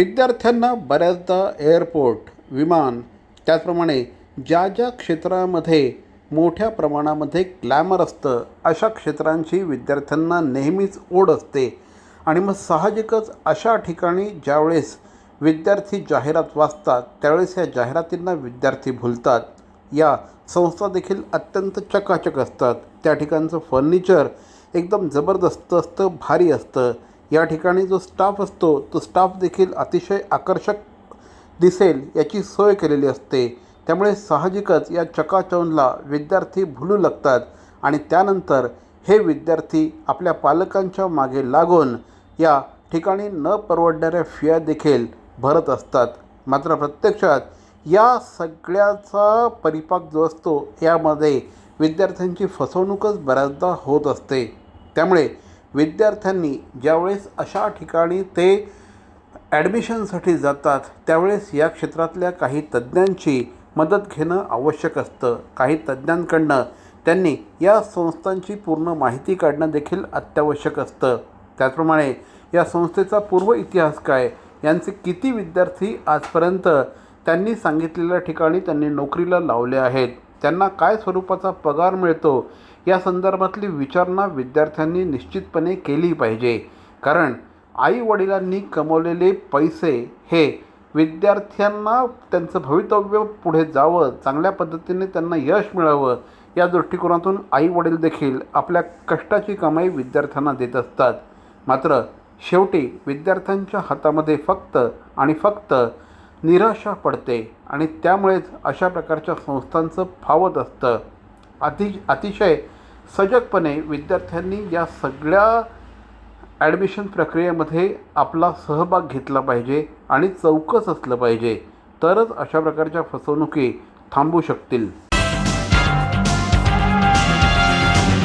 विद्यार्थ्यांना बऱ्याचदा एअरपोर्ट विमान त्याचप्रमाणे ज्या ज्या क्षेत्रामध्ये मोठ्या प्रमाणामध्ये ग्लॅमर असतं अशा क्षेत्रांची विद्यार्थ्यांना नेहमीच ओढ असते. आणि मग साहजिकच अशा ठिकाणी ज्यावेळेस विद्यार्थी जाहिरात वाचतात त्यावेळेस या जाहिरातींना विद्यार्थी भुलतात. या संस्था देखील अत्यंत चकाचक असतात. त्या ठिकाणचं फर्निचर एकदम जबरदस्त असतं भारी असतं. या ठिकाणी जो स्टाफ असतो तो स्टाफ देखील अतिशय आकर्षक दिसेल याची सोय केलेली असते. त्यामुळे साहजिकच या चकाचौंधला विद्यार्थी भुलू लागतात आणि त्यानंतर हे विद्यार्थी आपल्या पालकांच्या मागे लागून या ठिकाणी न परवडणाऱ्या फिया देखील भरत असतात. मात्र प्रत्यक्षात या सगळ्याचा परिपाक जो असतो यामध्ये विद्यार्थ्यांची फसवणूकच बऱ्याचदा होत असते. त्यामुळे विद्यार्थ्यांनी ज्यावेळेस अशा ठिकाणी ते ॲडमिशनसाठी जातात त्यावेळेस या क्षेत्रातल्या काही तज्ज्ञांची मदत घेणं आवश्यक असतं. काही तज्ज्ञांकडनं त्यांनी या संस्थांची पूर्ण माहिती काढणं देखील अत्यावश्यक असतं. त्याचप्रमाणे या संस्थेचा पूर्व इतिहास काय? यांचे किती विद्यार्थी आजपर्यंत त्यांनी सांगितलेल्या ठिकाणी त्यांनी नोकरीला लावले आहेत? त्यांना काय स्वरूपाचा पगार मिळतो या संदर्भातली विचारणा विद्यार्थ्यांनी निश्चितपणे केली पाहिजे. कारण आई वडिलांनी कमवलेले पैसे हे विद्यार्थ्यांना त्यांचं भवितव्य पुढे जावं चांगल्या पद्धतीने त्यांना यश मिळावं या दृष्टिकोनातून आई वडील देखील आपल्या कष्टाची कमाई विद्यार्थ्यांना देत असतात. मात्र शेवटी विद्यार्थ्यांच्या हातामध्ये फक्त आणि फक्त निराशा पडते आणि त्यामुळेच अशा प्रकारच्या संस्थांचं फावत असतं. अति अतिशय सजगपणे विद्यार्थ्यांनी या सगळ्या ॲडमिशन प्रक्रियेमध्ये आपला सहभाग घेतला पाहिजे आणि चौकस असलं पाहिजे. तरच अशा प्रकारच्या फसवणुकी थांबू शकतील.